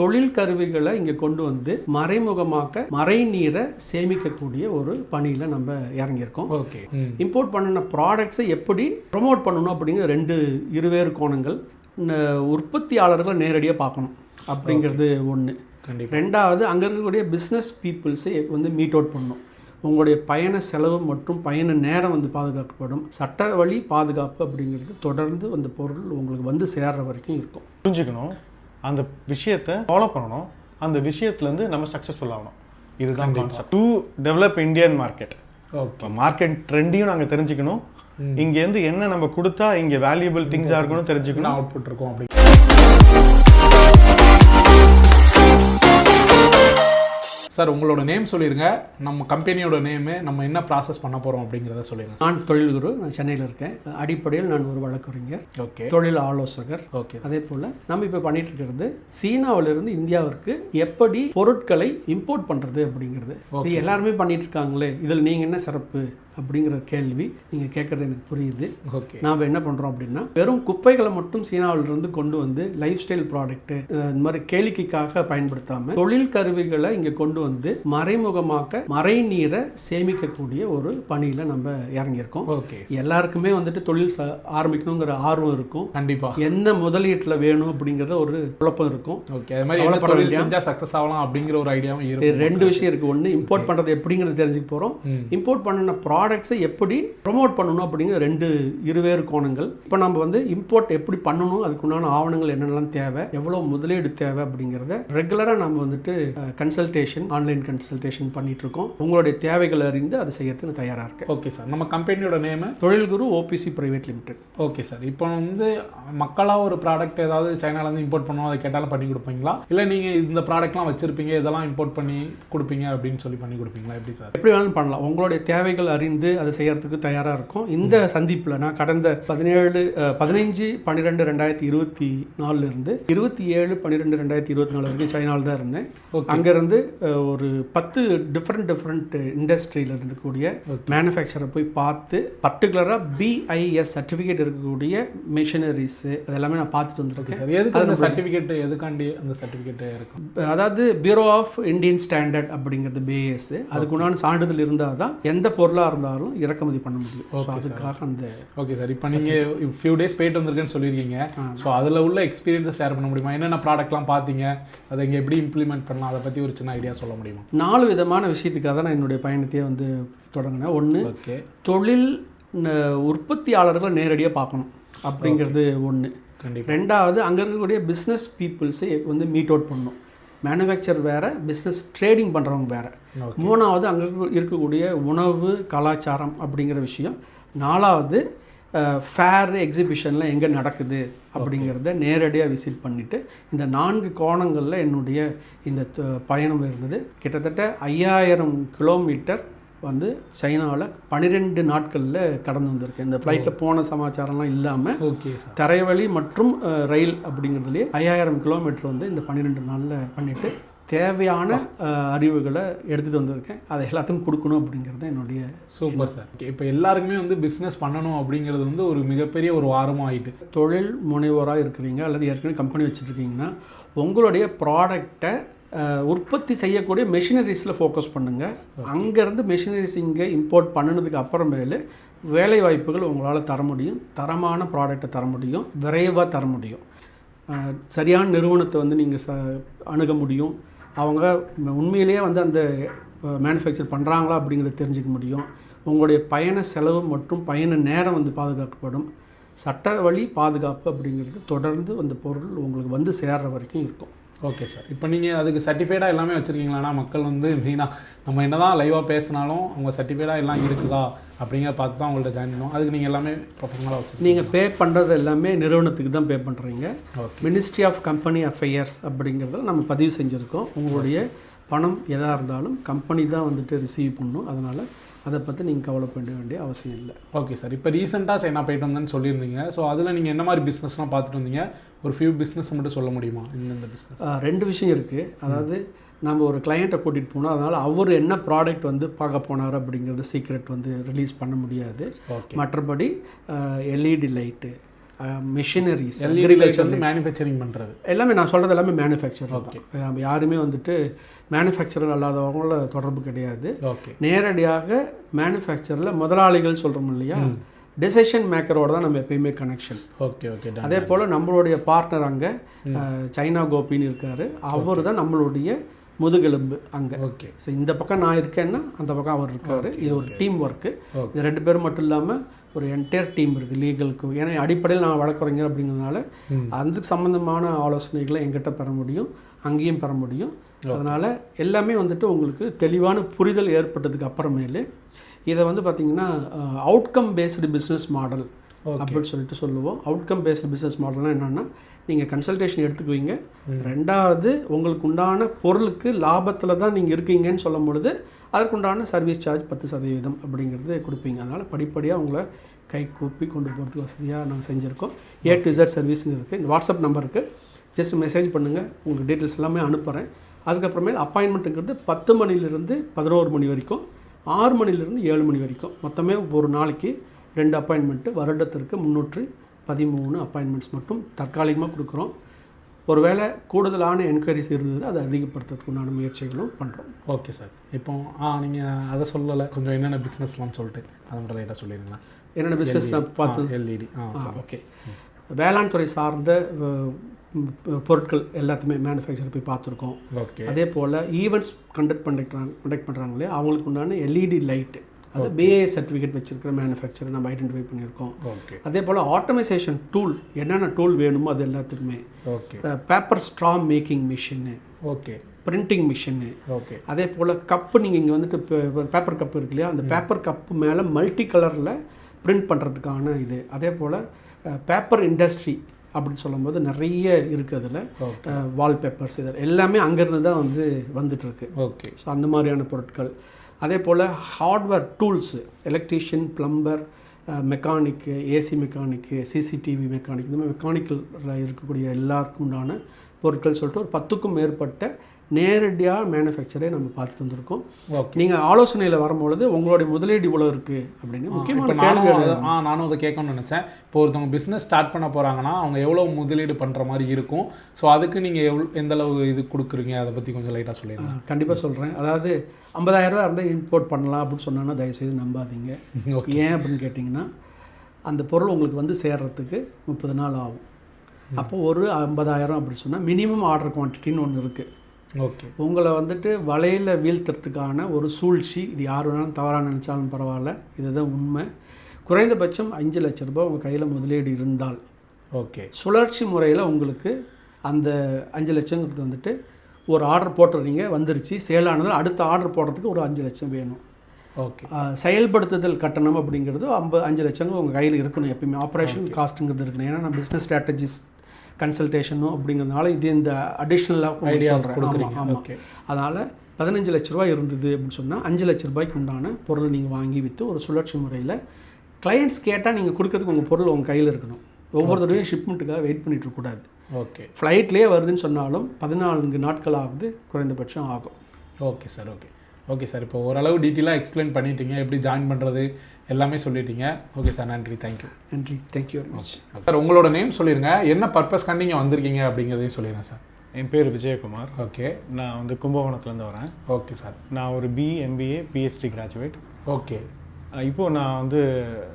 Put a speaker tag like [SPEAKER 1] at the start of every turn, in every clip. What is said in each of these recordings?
[SPEAKER 1] தொழில் கருவிகளை இங்கே கொண்டு வந்து மறைமுகமாக்க மறைநீரை சேமிக்கக்கூடிய ஒரு பணியில் நம்ம இறங்கியிருக்கோம்.
[SPEAKER 2] ஓகே.
[SPEAKER 1] இம்போர்ட் பண்ணின ப்ராடக்ட்ஸை எப்படி ப்ரொமோட் பண்ணணும் அப்படிங்கிற ரெண்டு இருவேறு கோணங்கள். உற்பத்தியாளர்களை நேரடியாக பார்க்கணும் அப்படிங்கிறது ஒன்று ரெண்டாவது அங்கே இருக்கக்கூடிய பிஸ்னஸ் பீப்புள்ஸை வந்து மீட் அவுட் பண்ணணும். உங்களுடைய பயண செலவு மற்றும் பயண நேரம் வந்து பாதுகாக்கப்படும். சட்ட வழி பாதுகாப்பு அப்படிங்கிறது தொடர்ந்து அந்த பொருள் உங்களுக்கு வந்து சேர்ற வரைக்கும் இருக்கும்.
[SPEAKER 3] புரிஞ்சுக்கணும். அந்த விஷயத்தை ஃபாலோ பண்ணணும். அந்த விஷயத்துலேருந்து நம்ம சக்ஸஸ்ஃபுல் ஆகணும். இதுதான் concept to develop Indian market market ட்ரெண்டையும் நாங்கள் தெரிஞ்சுக்கணும். இங்கேருந்து என்ன நம்ம கொடுத்தா இங்கே வேல்யூபிள் திங்ஸாக இருக்கணும் தெரிஞ்சுக்கணும்.
[SPEAKER 2] என்ன அவுட்புட் இருக்கும் அப்படி. சார் உங்களோட நேம் சொல்லிருங்க. நம்ம கம்பெனியோட நேமு நம்ம என்ன ப்ராசஸ் பண்ண போறோம் அப்படிங்கிறத சொல்லிருங்க
[SPEAKER 1] நான் தொழில் குரு நான் சென்னையில் இருக்கேன். அடிப்படையில் நான் ஒரு வழக்கறிஞர்
[SPEAKER 2] ஓகே.
[SPEAKER 1] தொழில் ஆலோசகர்.
[SPEAKER 2] ஓகே.
[SPEAKER 1] அதே போல் நம்ம இப்போ பண்ணிட்டு இருக்கிறது சீனாவிலிருந்து இந்தியாவிற்கு எப்படி பொருட்களை இம்போர்ட் பண்ணுறது அப்படிங்கிறது. இது எல்லாருமே பண்ணிட்டு இருக்காங்களே. இதில் நீங்கள் என்ன சிறப்பு? அப்படிங்கிற கேள்வி நீங்கள் கேட்குறது எனக்கு புரியுது.
[SPEAKER 2] ஓகே.
[SPEAKER 1] நாம் என்ன பண்ணுறோம் அப்படின்னா வெறும் குப்பைகளை மட்டும் சீனாவிலிருந்து கொண்டு வந்து லைஃப் ஸ்டைல் ப்ராடக்ட்டு இந்த மாதிரி கேளிக்கைக்காக பயன்படுத்தாமல் தொழில் கருவிகளை இங்கே கொண்டு வந்து மறைமுகமாக்க மறைநீரை சேமிக்கக்கூடிய ஒரு பணியில் நம்ம இறங்கியிருக்கோம்.
[SPEAKER 2] ஓகே.
[SPEAKER 1] எல்லாருக்குமே வந்துட்டு தொழில் ஆரம்பிக்கணுங்கிற ஆர்வம் இருக்கும்.
[SPEAKER 2] கண்டிப்பா.
[SPEAKER 1] எந்த முதலீட்டில் வேணும் அப்படிங்கிறத ஒரு குழப்பம் இருக்கும்.
[SPEAKER 2] ஓகே. அது மாதிரி என்ன சக்ஸஸ் ஆகலாம் அப்படிங்கிற ஒரு ஐடியாவும்
[SPEAKER 1] ரெண்டு விஷயம் இருக்குது ஒன்று இம்போர்ட் பண்ணுறது எப்படிங்கிறது தெரிஞ்சுக்க போகிறோம். இம்போர்ட் பண்ணின ப்ராடக்ட்ஸை எப்படி ப்ரொமோட் பண்ணணும் அப்படிங்கிற ரெண்டு இருவேறு கோணங்கள். இப்போ நம்ம வந்து இம்போர்ட் எப்படி பண்ணணும் அதுக்குண்டான ஆவணங்கள் என்னென்னலாம் தேவை எவ்வளோ முதலீடு தேவை அப்படிங்கிறத ரெகுலராக நம்ம வந்துட்டு கன்சல்டேஷன் ஆன்லைன் கன்சல்டேஷன் பண்ணிட்டு இருக்கோம் உங்களுடைய தேவைகளை அறிந்து அதை செய்யறதுக்கு தயாராக இருக்கேன்
[SPEAKER 2] ஓகே சார் நம்ம கம்பெனியோட name
[SPEAKER 1] Thozhil Guru OPC private limited
[SPEAKER 2] okay sir இப்போ வந்து மக்களாக ஒரு ப்ராடக்ட் ஏதாவது சைனாலேருந்து இம்போர்ட் பண்ணணும் அதை கேட்டாலும் பண்ணி கொடுப்பீங்களா? இல்லை நீங்கள் இந்த ப்ராடக்ட்லாம் வச்சுருப்பீங்க இதெல்லாம் இம்போர்ட் பண்ணி கொடுப்பீங்க அப்படின்னு சொல்லி பண்ணி கொடுப்பீங்களா? எப்படி சார்
[SPEAKER 1] எப்படி வேணாலும் பண்ணலாம். உங்களுடைய தேவைகள் அறிந்து அதை செய்யறதுக்கு தயாராக இருக்கும். இந்த சந்திப்பில் நான் கடந்த பதினேழு பதினைஞ்சு பன்னிரெண்டு ரெண்டாயிரத்தி இருபத்தி நாலுலேருந்து இருபத்தி ஏழு பன்னிரெண்டு ரெண்டாயிரத்தி இருபத்தி நாலு வரைக்கும் சைனாவில் தான் இருந்தேன். அங்கேருந்து ஒரு பத்து டிஃப்ரெண்ட் டிஃப்ரெண்ட் இண்டஸ்ட்ரியில் இருக்கக்கூடிய மேனுஃபேக்சரை போய் பார்த்து பர்டிகுலராக பிஐஎஸ் சர்டிஃபிகேட் இருக்கக்கூடிய மிஷினரிஸு அதெல்லாமே நான் பார்த்துட்டு வந்திருக்கேன்.
[SPEAKER 2] சர்டிஃபிகேட் எதுக்காண்டி அந்த சர்டிஃபிகேட் இருக்கும்?
[SPEAKER 1] அதாவது பியூரோ ஆஃப் இந்தியன் ஸ்டாண்டர்ட் அப்படிங்கிறது பிஏஎஸ் அதுக்குண்டான சான்றிதழ் இருந்தால் தான் எந்த பொருளாக இருந்தாலும் இறக்குமதி பண்ண முடியும். ஸோ அதுக்காக அந்த
[SPEAKER 2] ஓகே சார் இப்போ நீங்கள் ஃபியூ டேஸ் போயிட்டு வந்திருக்கேன்னு சொல்லியிருக்கீங்க. ஸோ அதில் உள்ள எக்ஸ்பீரியன்ஸை ஷேர் பண்ண முடியுமா? என்னென்ன ப்ராடக்ட்லாம் பார்த்தீங்க? அதை இங்கே எப்படி இம்ப்ளிமெண்ட் பண்ணலாம்? அதை பற்றி ஒரு சின்ன ஐடியா சொல்ல முடியுமா?
[SPEAKER 1] நாலு விதமான விஷயத்துக்காக தான் நான் என்னுடைய பயணத்தையே வந்து தொடங்கினேன். ஒன்று தொழில் உற்பத்தியாளர்களை நேரடியாக பார்க்கணும். அப்படிங்கிறது ஒன்று ரெண்டாவது அங்கே இருக்கக்கூடிய பிஸ்னஸ் பீப்புள்ஸை வந்து மீட் அவுட் பண்ணணும். மேனுஃபேக்சர் வேறு பிஸ்னஸ் ட்ரேடிங் பண்ணுறவங்க வேறு. மூணாவது அங்கே இருக்கக்கூடிய உணவு கலாச்சாரம் அப்படிங்கிற விஷயம். நாலாவது ஃபேர் எக்ஸிபிஷனில் எங்கே நடக்குது அப்படிங்கிறத நேரடியாக விசிட் பண்ணிவிட்டு இந்த நான்கு கோணங்களில் என்னுடைய இந்த பயணம் இருந்தது. கிட்டத்தட்ட ஐயாயிரம் கிலோமீட்டர் வந்து சைனாவில் பன்னிரெண்டு நாட்களில் கடந்து வந்திருக்கேன் இந்த ஃப்ளைட்டில் போன சமாச்சாரம்லாம் இல்லாமல்
[SPEAKER 2] ஓகே
[SPEAKER 1] தரைவழி மற்றும் ரயில் அப்படிங்கிறதுலே ஐயாயிரம் கிலோமீட்டர் வந்து இந்த பன்னிரெண்டு நாளில் பண்ணிட்டு தேவையான அறிவுகளை எடுத்துகிட்டு வந்திருக்கேன். அதை எல்லாத்துக்கும் கொடுக்கணும் அப்படிங்கிறது என்னுடைய
[SPEAKER 2] சூப்பர் சார். இப்போ எல்லாருக்குமே வந்து பிஸ்னஸ் பண்ணணும் அப்படிங்கிறது வந்து ஒரு மிகப்பெரிய ஒரு வாரமாக ஆயிட்டு.
[SPEAKER 1] தொழில் முனைவோராக இருக்கிறீங்க அல்லது ஏற்கனவே கம்பெனி வச்சுருக்கீங்கன்னா உங்களுடைய ப்ராடக்டை உற்பத்தி செய்யக்கூடிய மெஷினரிஸில் ஃபோக்கஸ் பண்ணுங்கள் அங்கேருந்து மெஷினரிஸ் இங்கே இம்போர்ட் பண்ணினதுக்கு அப்புறமேலு வேலை வாய்ப்புகள் உங்களால் தர முடியும். தரமான ப்ராடக்டை தர முடியும். விரைவாக தர முடியும். சரியான நிறுவனத்தை வந்து நீங்கள் ச அணுக முடியும். அவங்க உண்மையிலேயே வந்து அந்த மேனுஃபேக்சர் பண்ணுறாங்களா அப்படிங்கிறத தெரிஞ்சுக்க முடியும். உங்களுடைய பயண செலவு மற்றும் பயண நேரம் வந்து பாதுகாக்கப்படும். சட்ட வழி பாதுகாப்பு அப்படிங்கிறது தொடர்ந்து அந்த பொருள் உங்களுக்கு வந்து சேர்ற வரைக்கும் இருக்கும்.
[SPEAKER 2] ஓகே சார் இப்போ நீங்கள் அதுக்கு சர்டிஃபைடாக எல்லாமே வச்சுருக்கீங்களாண்ணா? மக்கள் வந்து மெயினாக நம்ம என்ன தான் லைவாக பேசினாலும் அவங்க சர்டிஃபைடாக எல்லாம் இருக்குதா? அப்படிங்கிற பார்த்து தான் உங்கள்ட்ட ஜாயின் பண்ணுவோம். அதுக்கு நீங்கள் எல்லாமே ப்ரொஃபஷனலாக வச்சுருக்கீங்க.
[SPEAKER 1] நீங்கள் பே பண்ணுறது எல்லாமே நிறுவனத்துக்கு தான் பே பண்ணுறீங்க மினிஸ்ட்ரி ஆஃப் கம்பெனி அஃபேர்ஸ் அப்படிங்கிறத நம்ம பதிவு செஞ்சுருக்கோம். உங்களுடைய பணம் எதாக இருந்தாலும் கம்பெனி தான் வந்துட்டு ரிசீவ் பண்ணும் அதனால் அதை பற்றி நீங்கள் கவலைப்பட வேண்டிய அவசியம் இல்லை.
[SPEAKER 2] ஓகே சார் இப்போ ரீசெண்டாக சைனா போயிட்டு வந்தேன்னு சொல்லியிருந்தீங்க. ஸோ அதில் நீங்கள் என்ன மாதிரி பிஸ்னஸ்லாம் பார்த்துட்டு வந்தீங்க? ஒரு ஃபியூ பிஸ்னஸ் மட்டும் சொல்ல முடியுமா? இந்தந்த பிஸ்னஸ்
[SPEAKER 1] ரெண்டு விஷயம் இருக்குது அதாவது நம்ம ஒரு கிளையண்ட்டை கூட்டிகிட்டு போனோம். அதனால் அவர் என்ன ப்ராடக்ட் வந்து பார்க்க போனார் அப்படிங்கிறது சீக்ரெட் வந்து ரிலீஸ் பண்ண முடியாது.
[SPEAKER 2] ஓகே
[SPEAKER 1] மற்றபடி எல்இடி லைட்டு மிஷினரிஸ்
[SPEAKER 2] வந்து மேனுஃபேக்சரிங் பண்ணுறது
[SPEAKER 1] எல்லாமே நான் சொல்கிறது எல்லாமே மேனுஃபேக்சர் தான். யாருமே வந்துட்டு மேனுஃபேக்சரர் அல்லாதவங்கள தொடர்பு கிடையாது.
[SPEAKER 2] ஓகே
[SPEAKER 1] நேரடியாக மேனுஃபேக்சரில் முதலாளிகள் சொல்கிறோம் இல்லையா? டெசிஷன் மேக்கரோட தான் நம்ம எப்பயுமே கனெக்ஷன்
[SPEAKER 2] ஓகே ஓகே
[SPEAKER 1] அதே போல் நம்மளுடைய பார்ட்னர் அங்கே சைனா கோபின்னு இருக்காரு. அவர் தான் நம்மளுடைய முதுகெலும்பு அங்கே.
[SPEAKER 2] ஓகே
[SPEAKER 1] ஸோ இந்த பக்கம் நான் இருக்கேன்னா அந்த பக்கம் அவர் இருக்காரு. இது ஒரு டீம் ஒர்க்கு. இது ரெண்டு பேரும் மட்டும் இல்லாமல் ஒரு என்டையர் டீம் இருக்குது லீகலுக்கு ஏன்னா அடிப்படையில் நான் வழக்கறிஞர் அப்படிங்கிறதுனால அதுக்கு சம்மந்தமான ஆலோசனைகளை எங்கிட்ட பெற முடியும் அங்கேயும் பெற முடியும். அதனால் எல்லாமே வந்துட்டு உங்களுக்கு தெளிவான புரிதல் ஏற்பட்டதுக்கு அப்புறமேலு இதை வந்து பார்த்திங்கன்னா அவுட்கம் பேஸ்டு பிஸ்னஸ் மாடல் அப்படின்னு சொல்லிட்டு சொல்லுவோம். அவுட்கம் பேஸ்டு பிஸ்னஸ் மாடல்னால் என்னென்னா நீங்கள் கன்சல்டேஷன் எடுத்துக்குவீங்க. ரெண்டாவது உங்களுக்கு உண்டான பொருளுக்கு லாபத்தில் தான் நீங்கள் இருக்கீங்கன்னு சொல்லும் பொழுது அதற்குண்டான சர்வீஸ் சார்ஜ் பத்து சதவீதம் அப்படிங்கிறது கொடுப்பீங்க. அதனால் படிப்படியாக உங்களை கை கூப்பி கொண்டு போகிறதுக்கு வசதியாக நாங்கள் செஞ்சுருக்கோம். ஏ டு Z சர்வீஸ்னு இருக்குது இந்த வாட்ஸ்அப் நம்பருக்கு ஜஸ்ட் மெசேஜ் பண்ணுங்கள் உங்களுக்கு டீட்டெயில்ஸ் எல்லாமே அனுப்புகிறேன் அதுக்கப்புறமேல் அப்பாயின்மெண்ட்டுங்கிறது பத்து மணிலேருந்து பதினோரு மணி வரைக்கும் ஆறு மணிலேருந்து ஏழு மணி வரைக்கும். மொத்தமே ஒரு நாளைக்கு ரெண்டு அப்பாயின்மெண்ட்டு வருடத்திற்கு முந்நூற்று பதிமூணு அப்பாயின்மெண்ட்ஸ் மட்டும் தற்காலிகமாக கொடுக்குறோம். ஒருவேளை கூடுதலான என்கொயரிஸ் இருந்தது அதை அதிகப்படுத்துறதுக்கு உண்டான முயற்சிகளும் பண்ணுறோம்
[SPEAKER 2] ஓகே சார் இப்போ ஆ நீங்கள் அதை சொல்லலை. கொஞ்சம் என்னென்ன பிஸ்னஸ்லாம் சொல்லிட்டு அதை மட்டும் லைட்டாக சொல்லிடுங்களா
[SPEAKER 1] என்னென்ன பிஸ்னஸ் நான் பார்த்து
[SPEAKER 2] எல்இடி ஆ
[SPEAKER 1] ஓகே வேளாண் துறை சார்ந்த பொருட்கள் எல்லாத்தையுமே மேனுஃபேக்சர் போய் பார்த்துருக்கோம்.
[SPEAKER 2] ஓகே
[SPEAKER 1] அதே போல் ஈவெண்ட்ஸ் கண்டக்ட் பண்ணுறாங்க கண்டக்ட் பண்ணுறாங்களே அவங்களுக்கு உண்டான எல்இடி லைட்டு அது பிஏ சர்டிஃபிகேட் வச்சிருக்கிற மேனுஃபேக்சர் நம்ம ஐடென்டிஃபை பண்ணியிருக்கோம். அதே போல் ஆட்டோமைசேஷன் டூல் என்னென்ன டூல் வேணுமோ அது எல்லாத்துக்குமே. பேப்பர் ஸ்ட்ரா மேக்கிங் மிஷின்னு
[SPEAKER 2] ஓகே
[SPEAKER 1] பிரிண்டிங் மிஷின்னு
[SPEAKER 2] ஓகே
[SPEAKER 1] அதே போல் கப்பு நீங்கள் இங்கே வந்துட்டு பேப்பர் கப் இருக்கு இல்லையா? அந்த பேப்பர் கப்பு மேலே மல்டி கலரில் பிரிண்ட் பண்ணுறதுக்கான இது. அதே போல் பேப்பர் இண்டஸ்ட்ரி அப்படின்னு சொல்லும்போது நிறைய இருக்குது அதில். வால்பேப்பர்ஸ் இது எல்லாமே அங்கேருந்து தான் வந்து வந்துட்டுருக்கு
[SPEAKER 2] ஓகே
[SPEAKER 1] ஸோ அந்த மாதிரியான பொருட்கள். அதே போல் hardware tools electrician plumber mechanic AC mechanic CCTV mechanic இந்த மாதிரி மெக்கானிக்கலில் இருக்கக்கூடிய எல்லாருக்கும் உண்டான பொருட்கள் சொல்லிட்டு ஒரு பத்துக்கும் மேற்பட்ட நேரடியாக மேனுஃபேக்சரே நம்ம பார்த்துட்டு வந்திருக்கோம்.
[SPEAKER 2] ஓகே
[SPEAKER 1] நீங்கள் ஆலோசனையில் வரும்பொழுது உங்களுடைய முதலீடு இவ்வளோ இருக்குது அப்படின்னு
[SPEAKER 2] இப்போ
[SPEAKER 1] முக்கியமான கேள்வி
[SPEAKER 2] ஆ நானும் அதை கேட்கணும்னு நினச்சேன். இப்போ ஒருத்தவங்க பிஸ்னஸ் ஸ்டார்ட் பண்ண போகிறாங்கன்னா அவங்க எவ்வளோ முதலீடு பண்ணுற மாதிரி இருக்கும்? ஸோ அதுக்கு நீங்கள் எவ்வளோ எந்த அளவு இது கொடுக்குறீங்க? அதை பற்றி கொஞ்சம் லைட்டாக சொல்லிடுங்க.
[SPEAKER 1] கண்டிப்பாக சொல்கிறேன் அதாவது 50000 ரூபா இருந்தால் இம்போர்ட் பண்ணலாம் அப்படின்னு சொன்னாங்கன்னா தயவுசெய்து நம்பாதீங்க.
[SPEAKER 2] ஓகே
[SPEAKER 1] ஏன் அப்படின்னு கேட்டிங்கன்னா அந்த பொருள் உங்களுக்கு வந்து சேர்றதுக்கு முப்பது நாள் ஆகும். அப்போ ஒரு ஐம்பதாயிரம் அப்படின்னு சொன்னால் மினிமம் ஆர்டர் குவான்டிட்டின்னு ஒன்று இருக்குது
[SPEAKER 2] ஓகே.
[SPEAKER 1] உங்களை வந்துட்டு வலையில் வீழ்த்துறதுக்கான ஒரு சூழ்ச்சி இது யார் வேணாலும் தவறாக நினச்சாலும் பரவாயில்ல இதுதான் உண்மை. குறைந்தபட்சம் அஞ்சு லட்ச ரூபாய் உங்கள் கையில் முதலீடு இருந்தால்.
[SPEAKER 2] ஓகே.
[SPEAKER 1] சுழற்சி முறையில் உங்களுக்கு அந்த அஞ்சு லட்சங்கிறது வந்துட்டு ஒரு ஆர்டர் போட்டுறீங்க வந்துருச்சு சேலானது அடுத்த ஆர்டர் போடுறதுக்கு ஒரு அஞ்சு லட்சம் வேணும்.
[SPEAKER 2] ஓகே.
[SPEAKER 1] செயல்படுத்துதல் கட்டணம் அப்படிங்கிறது ஐம்பது அஞ்சு லட்சம் உங்கள் கையில் இருக்கணும் எப்பயுமே. ஆப்ரேஷன் காஸ்ட்டுங்கிறது இருக்கணும். ஏன்னா நான் பிஸ்னஸ் ஸ்ட்ராட்டஜிஸ் கன்சல்டேஷனும் அப்படிங்கிறதுனால இது இந்த அடிஷ்னலாக
[SPEAKER 2] ஐடியாஸ் கொடுக்குறீங்க. ஓகே
[SPEAKER 1] அதனால் பதினஞ்சு லட்ச ரூபாய் இருந்தது அப்படின்னு சொன்னால் அஞ்சு லட்ச ரூபாய்க்கு உண்டான பொருளை நீங்கள் வாங்கி விற்று ஒரு சுழற்சி முறையில் கிளையண்ட்ஸ் கேட்டால் நீங்கள் கொடுக்கறதுக்கு உங்கள் பொருள் உங்கள் கையில் இருக்கணும். ஒவ்வொரு தடவையும் ஷிப்மெண்ட்டுக்காக வெயிட் பண்ணிட்டு இருக்கக்கூடாது.
[SPEAKER 2] ஓகே
[SPEAKER 1] ஃப்ளைட்லேயே வருதுன்னு சொன்னாலும் பதினான்கு நாட்கள் ஆகுது குறைந்தபட்சம் ஆகும்.
[SPEAKER 2] Okay sir okay okay sir இப்போ ஓரளவு டீட்டெயிலாக எக்ஸ்பிளைன் பண்ணிட்டீங்க. எப்படி ஜாயின் பண்ணுறது எல்லாமே சொல்லிட்டீங்க. ஓகே சார் நன்றி. தேங்க்யூ
[SPEAKER 1] நன்றி. Thank you very much
[SPEAKER 2] sir உங்களோட நேம் சொல்லிடுங்க என்ன பர்பஸ்க்காண்டி நீங்கள் வந்திருக்கீங்க அப்படிங்கிறதையும் சொல்லிடுங்க சார்.
[SPEAKER 3] என் பேர் விஜயகுமார்.
[SPEAKER 2] ஓகே
[SPEAKER 3] நான் வந்து கும்பகோணத்துலேருந்து வரேன்.
[SPEAKER 2] ஓகே சார்
[SPEAKER 3] நான் ஒரு B MBA PhD graduate
[SPEAKER 2] okay
[SPEAKER 3] இப்போது நான் வந்து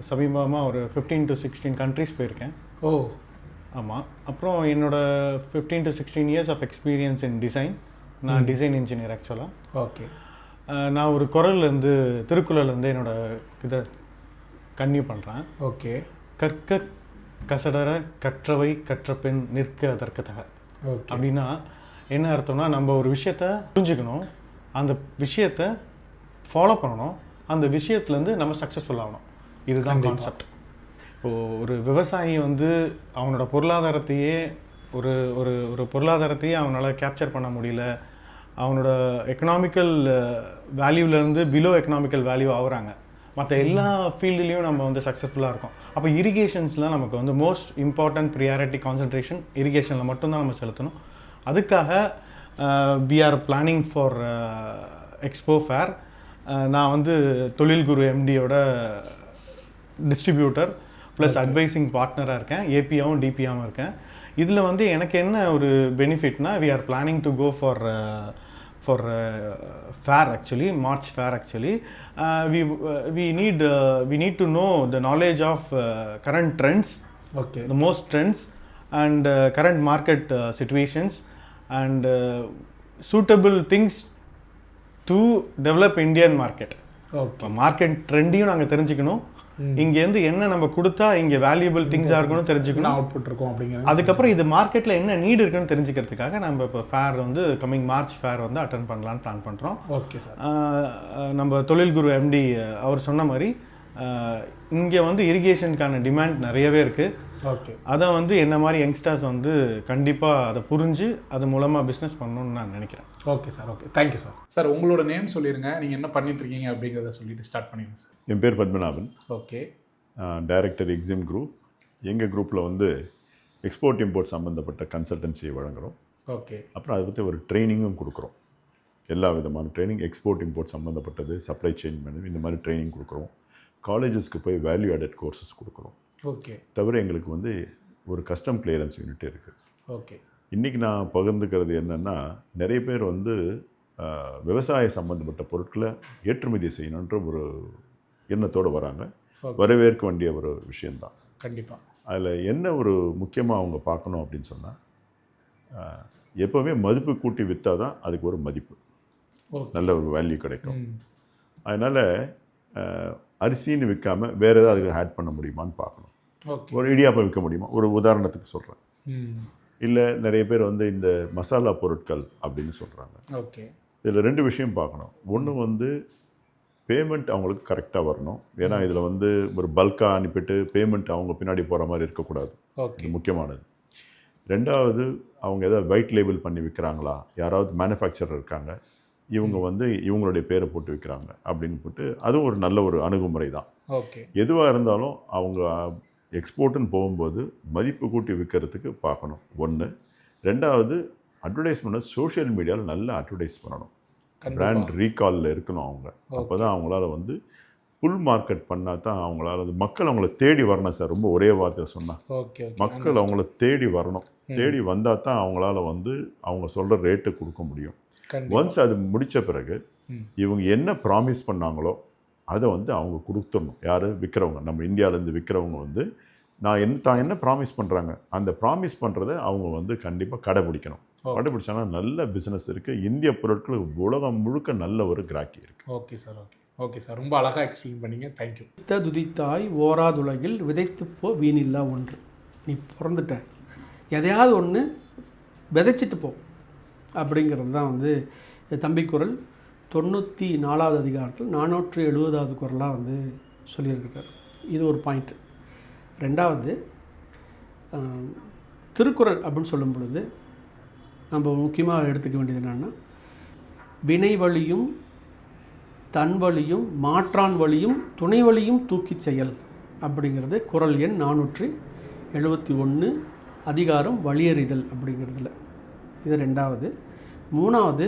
[SPEAKER 3] சமீபமாக ஒரு ஃபிஃப்டீன் டு சிக்ஸ்டீன் கண்ட்ரீஸ் போயிருக்கேன்.
[SPEAKER 2] ஓ.
[SPEAKER 3] ஆமாம் அப்புறம் என்னோட fifteen to sixteen years of experience in design நான் டிசைன் இன்ஜினியர் ஆக்சுவலாக
[SPEAKER 2] ஓகே
[SPEAKER 3] நான் ஒரு குரல்லேருந்து திருக்குறள்லேருந்து என்னோட இதை கன்னியூ பண்ணுறேன்
[SPEAKER 2] ஓகே.
[SPEAKER 3] கற்க கசடர கற்றவை கற்ற பெண் நிற்க அதற்கத்தக அப்படின்னா என்ன அர்த்தம்னா நம்ம ஒரு விஷயத்த புரிஞ்சுக்கணும். அந்த விஷயத்த ஃபாலோ பண்ணணும். அந்த விஷயத்துலேருந்து நம்ம சக்ஸஸ்ஃபுல் ஆகணும். இதுதான் கான்செப்ட் இப்போது ஒரு விவசாயி வந்து அவனோட பொருளாதாரத்தையே ஒரு ஒரு ஒரு பொருளாதாரத்தையே அவனால் கேப்சர் பண்ண முடியல. அவனோட எக்கனாமிக்கல் வேல்யூலேருந்து பிலோ எக்கனாமிக்கல் வேல்யூ ஆகுறாங்க. மற்ற எல்லா ஃபீல்டுலேயும் நம்ம வந்து சக்ஸஸ்ஃபுல்லாக இருக்கோம். அப்போ இரிகேஷன்ஸ்லாம் நமக்கு வந்து மோஸ்ட் இம்பார்ட்டன்ட் ப்ரியாரிட்டி கான்சன்ட்ரேஷன் இரிகேஷனில் மட்டும்தான் நம்ம செலுத்தணும். அதுக்காக we are planning for expo fair நான் வந்து தொழில் குரு எம்டியோட டிஸ்ட்ரிபியூட்டர் ப்ளஸ் அட்வைசிங் பார்ட்னராக இருக்கேன். ஏபியாவும் டிபியாவும் இருக்கேன். இதில் வந்து எனக்கு என்ன ஒரு பெனிஃபிட்னா we are planning to go for for fair actually March fair actually we we need we need to know the knowledge of current trends
[SPEAKER 2] okay
[SPEAKER 3] the most trends and uh, current market uh, situations and uh, suitable things to develop Indian market.
[SPEAKER 2] Okay
[SPEAKER 3] market ட்ரெண்டையும் நாங்கள் தெரிஞ்சுக்கணும் இங்கேருந்து என்ன நம்ம கொடுத்தா இங்கே valuable திங்ஸாக இருக்கணும்
[SPEAKER 2] என்ன
[SPEAKER 3] தெரிஞ்சுக்கணும்.
[SPEAKER 2] அவுட்புட் இருக்கும் அப்படிங்கிறது.
[SPEAKER 3] அதுக்கப்புறம் இது மார்க்கெட்டில் என்ன நீடு இருக்குன்னு தெரிஞ்சுக்கிறதுக்காக நம்ம இப்போ ஃபேர் வந்து கம்மிங் மார்ச் ஃபேர் வந்து அட்டன் பண்ணலான்னு பிளான் பண்ணுறோம்
[SPEAKER 2] ஓகே சார்
[SPEAKER 3] நம்ம தொழில் குரு எம்டி அவர் சொன்ன மாதிரி இங்கே வந்து இரிகேஷனுக்கான டிமாண்ட் நிறையவே இருக்குது அதை வந்து என்ன மாதிரி யங்ஸ்டர்ஸ் வந்து கண்டிப்பாக அதை புரிஞ்சு அது மூலமாக பிஸ்னஸ் பண்ணணும்னு நான் நினைக்கிறேன்.
[SPEAKER 2] Okay sir okay thank you sir sir உங்களோட நேம் சொல்லிடுங்க நீங்கள் என்ன பண்ணிட்டு இருக்கீங்க அப்படிங்கிறத சொல்லிட்டு ஸ்டார்ட் பண்ணிடுங்க சார்
[SPEAKER 4] என் பேர் Padmanabhan.
[SPEAKER 2] Okay
[SPEAKER 4] director Exim group எங்கள் குரூப்பில் வந்து எக்ஸ்போர்ட் இம்போர்ட் சம்மந்தப்பட்ட கன்சல்டன்சி வழங்குகிறோம்
[SPEAKER 2] ஓகே
[SPEAKER 4] அப்புறம் அதை பற்றி ஒரு ட்ரைனிங்கும் கொடுக்குறோம். எல்லா விதமான ட்ரைனிங் எக்ஸ்போர்ட் இம்போர்ட் சம்மந்தப்பட்டது சப்ளை செயின் மேனேஜ் இந்த மாதிரி ட்ரைனிங் கொடுக்குறோம். காலேஜஸ்க்கு போய் வேல்யூ ஆடட் கோர்சஸ் கொடுக்குறோம்.
[SPEAKER 2] ஓகே.
[SPEAKER 4] தவிர எங்களுக்கு வந்து ஒரு கஸ்டம் கிளியரன்ஸ் யூனிட் இருக்குது
[SPEAKER 2] ஓகே.
[SPEAKER 4] இன்றைக்கி நான் பகிர்ந்துக்கிறது என்னென்னா நிறைய பேர் வந்து விவசாய சம்மந்தப்பட்ட பொருட்களை ஏற்றுமதி செய்யணுன்ற ஒரு எண்ணத்தோடு வராங்க. வரவேற்க வேண்டிய ஒரு விஷயந்தான்
[SPEAKER 2] கண்டிப்பாக
[SPEAKER 4] அதில் என்ன ஒரு முக்கியமாக அவங்க பார்க்கணும் அப்படின்னு சொன்னால் எப்போவுமே மதிப்பு கூட்டி விற்றா தான் அதுக்கு ஒரு மதிப்பு. நல்ல ஒரு வேல்யூ கிடைக்கும். அதனால் அரிசின்னு விற்காம வேறு ஏதாவது அதுக்கு ஆட் பண்ண முடியுமான்னு பார்க்கணும். ஒரு இடியாப்பம் விற்க முடியுமா? ஒரு உதாரணத்துக்கு சொல்கிறேன் இல்லை நிறைய பேர் வந்து இந்த மசாலா பொருட்கள் அப்படின்னு சொல்கிறாங்க
[SPEAKER 2] ஓகே.
[SPEAKER 4] இதில் ரெண்டு விஷயம் பார்க்கணும். ஒன்று வந்து பேமெண்ட் அவங்களுக்கு கரெக்டாக வரணும். ஏன்னா இதில் வந்து ஒரு பல்காக அனுப்பிட்டு பேமெண்ட் அவங்க பின்னாடி போகிற மாதிரி இருக்கக்கூடாது. இது முக்கியமானது. ரெண்டாவது அவங்க ஏதாவது ஒயிட் லேபிள் பண்ணி விற்கிறாங்களா யாராவது மேனுஃபேக்சரர் இருக்காங்க. இவங்க வந்து இவங்களுடைய பேரை போட்டு விற்கிறாங்க அப்படின்னு போட்டு அதுவும் ஒரு நல்ல ஒரு அணுகுமுறை தான்.
[SPEAKER 2] ஓகே.
[SPEAKER 4] எதுவாக இருந்தாலும் அவங்க எக்ஸ்போர்ட்டுன்னு போகும்போது மதிப்பு கூட்டி விற்கிறதுக்கு பார்க்கணும். ஒன்று ரெண்டாவது அட்வர்டைஸ்மெண்ட்டை சோஷியல் மீடியாவில் நல்லா அட்வர்டைஸ் பண்ணணும். பிராண்ட் ரீகாலில் இருக்கணும் அவங்க. அப்போ தான் அவங்களால வந்து புல் மார்க்கெட் பண்ணால் தான் அவங்களால வந்து மக்கள் அவங்கள தேடி வரணும் சார். ரொம்ப ஒரே வார்த்தை சொன்னால் மக்கள் அவங்கள தேடி வரணும். தேடி வந்தால் தான் அவங்களால வந்து அவங்க சொல்கிற ரேட்டு கொடுக்க முடியும். ஒன்ஸ் அது முடித்த பிறகு. இவங்க என்ன ப்ராமிஸ் பண்ணாங்களோ அதை வந்து அவங்க கொடுத்துடணும். யார்? விற்கிறவங்க நம்ம இந்தியாவிலேருந்து விற்கிறவங்க வந்து நான் என்ன தான் என்ன ப்ராமிஸ் பண்ணுறாங்க அந்த ப்ராமிஸ் பண்ணுறதை அவங்க வந்து கண்டிப்பாக கடைபிடிக்கணும்.
[SPEAKER 2] Okay.
[SPEAKER 4] கடைபிடிச்சாங்கன்னா நல்ல பிஸ்னஸ் இருக்குது இந்திய பொருட்களுக்கு உலகம் முழுக்க நல்ல ஒரு கிராக்கி இருக்குது
[SPEAKER 2] okay sir okay. Okay sir ரொம்ப அழகாக எக்ஸ்பிளைன் பண்ணீங்க. தேங்க்யூ
[SPEAKER 1] வித்த துதித்தாய் ஓராதுலகில் விதைத்து போ வீணில்லா ஒன்று. நீ பிறந்துட்ட. எதையாவது ஒன்று விதைச்சிட்டு போ. அப்படிங்கிறது தான் வந்து தம்பி குரல். தொண்ணூற்றி நாலாவது அதிகாரத்தில் நானூற்று எழுபதாவது குரலாக வந்து சொல்லியிருக்கிறார். இது ஒரு பாயிண்ட் ரெண்டாவது திருக்குறள் அப்படின்னு சொல்லும் பொழுது நம்ம முக்கியமாக எடுத்துக்க வேண்டியது என்னென்னா வினை வழியும் தன் வழியும் மாற்றான் வழியும் துணை வழியும் தூக்கிச் செயல் அப்படிங்கிறது குறள் எண் நானூற்றி எழுபத்தி ஒன்று அதிகாரம் வழியறிதல் அப்படிங்கிறதுல. இது ரெண்டாவது. மூணாவது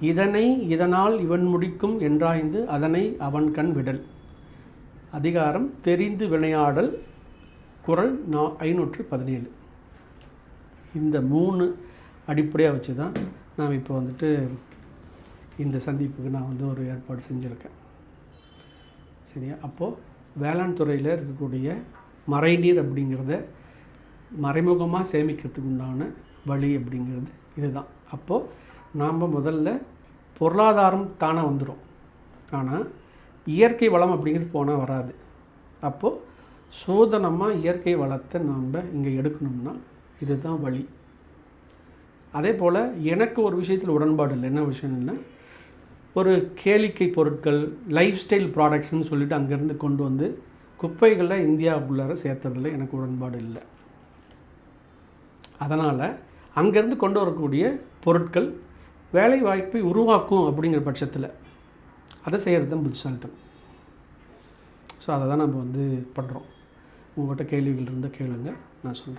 [SPEAKER 1] இதனை இதனால் இவன் முடிக்கும் என்றாய்ந்து அதனை அவன் கண் விடல். அதிகாரம் தெரிந்து வினையாடல் குரல் நா ஐநூற்று பதினேழு இந்த மூணு அடிப்படையாக வச்சு தான் நாம் இப்போ வந்துட்டு இந்த சந்திப்புக்கு நான் வந்து ஒரு ஏற்பாடு செஞ்சுருக்கேன். சரியா? அப்போது வேளாண் துறையில் இருக்கக்கூடிய மறைநீர் அப்படிங்கிறத மறைமுகமாக சேமிக்கிறதுக்கு உண்டான வழி அப்படிங்கிறது இதுதான். அப்போது நாம் முதல்ல பொருளாதாரம் தானே வந்துடும் ஆனால் இயற்கை வளம் அப்படிங்கிறது போனால் வராது. அப்போது சோதனமாக இயற்கை வளத்தை நம்ம இங்கே எடுக்கணும்னா இதுதான் வழி. அதே போல் எனக்கு ஒரு விஷயத்தில் உடன்பாடு இல்லை. என்ன விஷயம்னா ஒரு கேளிக்கை பொருட்கள் லைஃப் ஸ்டைல் ப்ராடக்ட்ஸ்னு சொல்லிட்டு அங்கேருந்து கொண்டு வந்து குப்பைகளை இந்தியாவுக்குள்ளார சேர்த்துறதுல எனக்கு உடன்பாடு இல்லை. அதனால் அங்கேருந்து கொண்டு வரக்கூடிய பொருட்கள் வேலை வாய்ப்பை உருவாக்கும் அப்படிங்கிற பட்சத்தில் அதை செய்கிறது தான் புத்திசாலித்தனம். ஸோ அதை தான் நம்ம வந்து பண்ணுறோம் உங்கள்கிட்ட கேள்விகள் இருந்தால் கேளுங்க. நான் சொல்கிறேன்